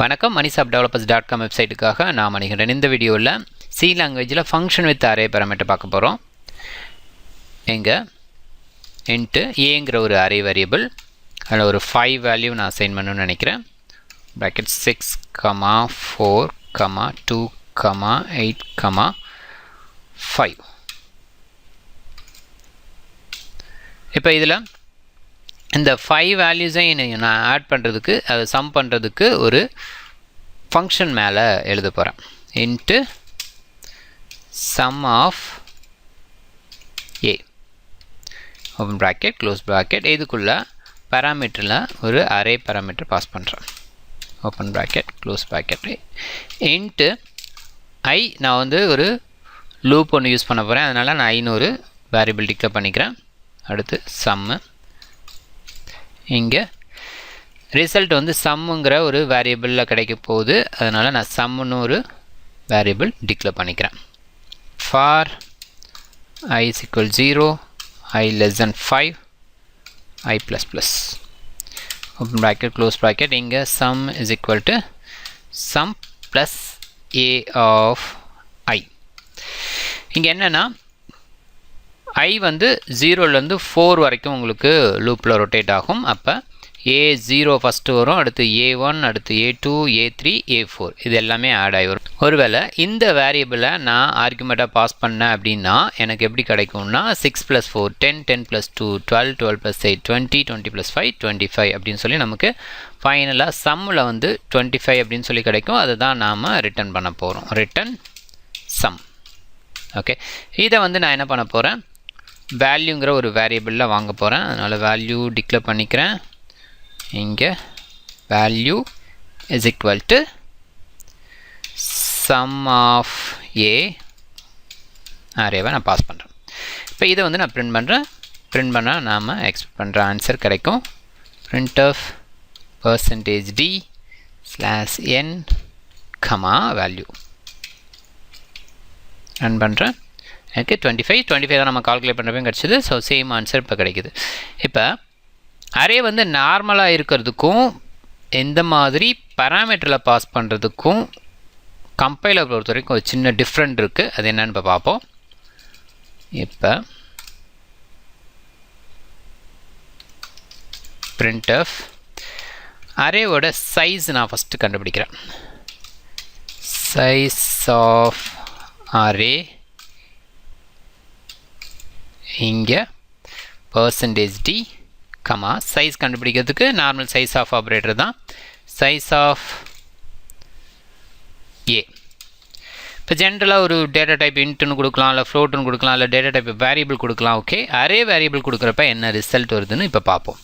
வணக்கம். மணிசாப் developers dot com வெப்சைட்டுக்காக நான் மணிகண்டன் இந்த வீடியோவில் சி லாங்குவேஜில் ஃபங்க்ஷன் வித் அரே பேராமீட்டர் பார்க்க போகிறோம் எங்கே? இன்ட்டு ஏங்கிற ஒரு அரே வேரியபிள் அதில் ஒரு ஃபைவ் வேல்யூ நான் அசைன் பண்ணணும்னு நினைக்கிறேன். Bracket six comma four comma two comma eight comma five இப்போ இதில் இந்த ஃபைவ் வேல்யூஸையும் நான் ஆட் பண்ணுறதுக்கு அதை சம் பண்ணுறதுக்கு ஒரு ஃபங்க்ஷன் மேலே எழுத போகிறேன் int sum of a open bracket close bracket இதுக்குள்ளே பேராமீட்டரில் ஒரு அரே பேராமீட்டர் பாஸ் பண்ணுறேன் open bracket close bracket int i நான் வந்து ஒரு லூப் ஒன்று யூஸ் பண்ண போகிறேன் அதனால் நான் ஐநூறு வேரியபிள் டிக்ளேர் பண்ணிக்கிறேன். அடுத்து சம்மு இங்கே. ரிசல்ட் வந்து சம்முங்கிற ஒரு வேரியபிளில் கிடைக்க போகுது. அதனால் நான் சம்முன்னு ஒரு வேரியபிள் டிக்ளேர் பண்ணிக்கிறேன். For i equal zero i less than five i plus plus open bracket close bracket இங்கே sum is equal to sum plus a of i இங்கே என்னென்னா ஐ வந்து ஜீரோலேருந்து ஃபோர் வரைக்கும் உங்களுக்கு லூப்பில் ரொட்டேட் ஆகும். அப்போ ஏ ஜீரோ ஃபஸ்ட்டு வரும் அடுத்து ஏ ஒன் அடுத்து a two a three a four இது எல்லாமே ஆட் ஆகி வரும். ஒருவேளை இந்த வேரியபிளை நான் ஆர்குமெண்ட்டாக பாஸ் பண்ணேன் அப்படின்னா எனக்கு எப்படி கிடைக்கும்னா six plus four ten ten plus two twelve twelve plus eight twenty twenty plus five twenty five அப்படின்னு சொல்லி நமக்கு ஃபைனலாக சம்மில் வந்து டுவெண்ட்டி ஃபைவ் அப்படின்னு சொல்லி கிடைக்கும். அதை தான் நாம் ரிட்டன் பண்ண போகிறோம் ரிட்டன் சம் ஓகே இதை வந்து நான் என்ன பண்ண போகிறேன் வேல்யூங்கிற ஒரு வேரியபிளில் வாங்க போகிறேன் அதனால் வேல்யூ டிக்ளேர் பண்ணிக்கிறேன். இங்கே value is equal to sum of a அரேவை நான் பாஸ் பண்ணுறேன் இப்போ இதை வந்து நான் பிரிண்ட் பண்ணுறேன் பிரிண்ட் பண்ணால் நாம் எக்ஸ்பெக்ட் பண்ணுற ஆன்சர் கிடைக்கும். Printf percentage d slash n comma value run பண்ணுறேன் எனக்கு டுவெண்ட்டி ஃபைவ் டுவெண்ட்டி ஃபைவ் தான் நம்ம கால்குலேட் பண்ணுறப்பையும் கிடச்சிது. ஸோ சேம் ஆன்சர் இப்போ கிடைக்குது. இப்போ அரே வந்து நார்மலாக இருக்கிறதுக்கும் எந்த மாதிரி பராமீட்டரில் பாஸ் பண்ணுறதுக்கும் கம்பைலர் பொறுத்த வரைக்கும் ஒரு சின்ன டிஃப்ரெண்ட் இருக்குது அது என்னன்னு இப்போ பார்ப்போம். இப்போ பிரிண்ட் ஆஃப் அரேவோட சைஸ் நான் ஃபஸ்ட்டு கண்டுபிடிக்கிறேன். சைஸ் ஆஃப் அரே இங்கே பர்சன்டேஜ் டி கமா சைஸ் கண்டுபிடிக்கிறதுக்கு நார்மல் சைஸ் ஆஃப் ஆப்ரேட்டர் தான். சைஸ் ஆஃப் ஏ இப்போ ஜென்ரலாக ஒரு டேட்டா டைப் இன்ட்டுன்னு கொடுக்கலாம் இல்லை ஃப்ளோட்டுன்னு கொடுக்கலாம் இல்லை டேட்டா டைப் வேரியபிள் கொடுக்கலாம் ஓகே அரே வேரியபிள் கொடுக்குறப்ப என்ன ரிசல்ட் வருதுன்னு இப்போ பார்ப்போம்.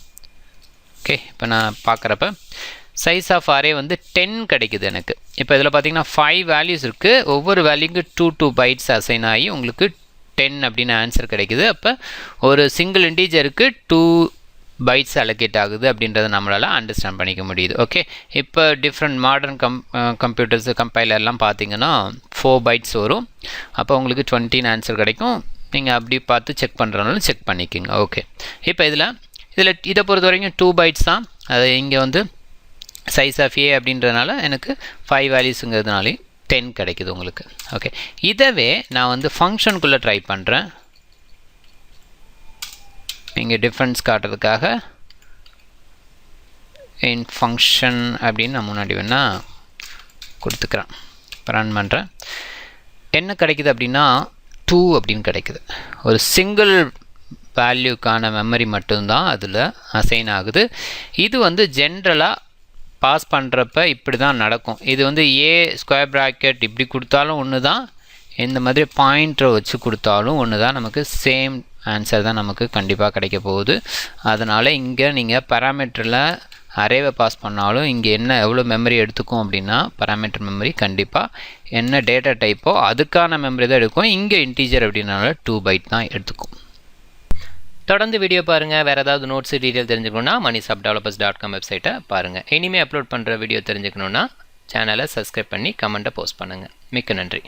ஓகே இப்போ நான் பார்க்குறப்ப சைஸ் ஆஃப் அரே வந்து டென் கிடைக்குது எனக்கு. இப்போ இதில் பார்த்தீங்கன்னா ஃபைவ் வேல்யூஸ் இருக்குது ஒவ்வொரு வேல்யூக்கு டூ டூ பைட்ஸ் அசைன் ஆகி உங்களுக்கு டென் அப்படின்னு ஆன்சர் கிடைக்குது. அப்போ ஒரு சிங்கிள் இன்டீஜருக்கு டூ பைட்ஸ் அலோகேட் ஆகுது அப்படின்றத நம்மளால் அண்டர்ஸ்டாண்ட் பண்ணிக்க முடியுது. ஓகே இப்போ டிஃப்ரெண்ட் மாடர்ன் கம் கம்ப்யூட்டர்ஸ் கம்பைலர்லாம் பார்த்தீங்கன்னா ஃபோர் பைட்ஸ் வரும். அப்போ உங்களுக்கு டுவெண்ட்டின் ஆன்சர் கிடைக்கும். நீங்கள் அப்படி பார்த்து செக் பண்ணுறதுனாலும் செக் பண்ணிக்கோங்க. ஓகே இப்போ இதில் இதில் இதை பொறுத்த வரைக்கும் டூ பைட்ஸ் தான். அது இங்கே வந்து சைஸ் ஆஃப் ஏ அப்படின்றதுனால எனக்கு ஃபைவ் வேல்யூஸுங்கிறதுனாலே டென் கிடைக்குது உங்களுக்கு. ஓகே இதவே நான் வந்து ஃபங்க்ஷனுக்குள்ளே ட்ரை பண்ணுறேன் இங்கே டிஃப்ரென்ஸ் காட்டுறதுக்காக இன் ஃபங்க்ஷன் அப்படின்னு நான் முன்னாடி வேணால் கொடுத்துக்கிறேன். ரன் பண்ணுறேன் என்ன கிடைக்குது அப்படின்னா டூ அப்படின்னு கிடைக்குது. ஒரு சிங்கிள் வேல்யூக்கான மெமரி மட்டும்தான் அதில் அசைன் ஆகுது. இது வந்து ஜென்ரலாக பாஸ் பண்ணுறப்ப இப்படி தான் நடக்கும். இது வந்து ஏ ஸ்கொயர் ப்ராக்கெட் இப்படி கொடுத்தாலும் ஒன்று தான் இந்த மாதிரி பாயிண்ட்டை வச்சு கொடுத்தாலும் ஒன்று தான் நமக்கு சேம் ஆன்சர் தான் நமக்கு கண்டிப்பாக கிடைக்க போகுது. அதனால் இங்கே நீங்கள் பேராமீட்டரில் அரேவை பாஸ் பண்ணாலும் இங்கே என்ன எவ்வளோ மெமரி எடுத்துக்கும் அப்படின்னா பேராமீட்டர் மெமரி கண்டிப்பாக என்ன டேட்டா டைப்போ அதுக்கான மெமரி தான் எடுக்கும். இங்கே இன்டீஜர் அப்படின்னால டூ பைட் தான் எடுத்துக்கும். தொடர்ந்து வீடியோ பாருங்கள் வேறு ஏதாவது நோட்ஸ் டீட்டெயில் தெரிஞ்சுக்கணுன்னா மணி சப் டெவலப்பர்ஸ் டாட் காம் வெப்சைட்டை பாருங்கள் இனிமேல் அப்லோட் பண்ணுற வீடியோ தெரிஞ்சுக்கணுன்னா சேனலை சப்ஸ்கிரைப் பண்ணி கமெண்ட்டை போஸ்ட் பண்ணுங்கள் மிக்க நன்றி.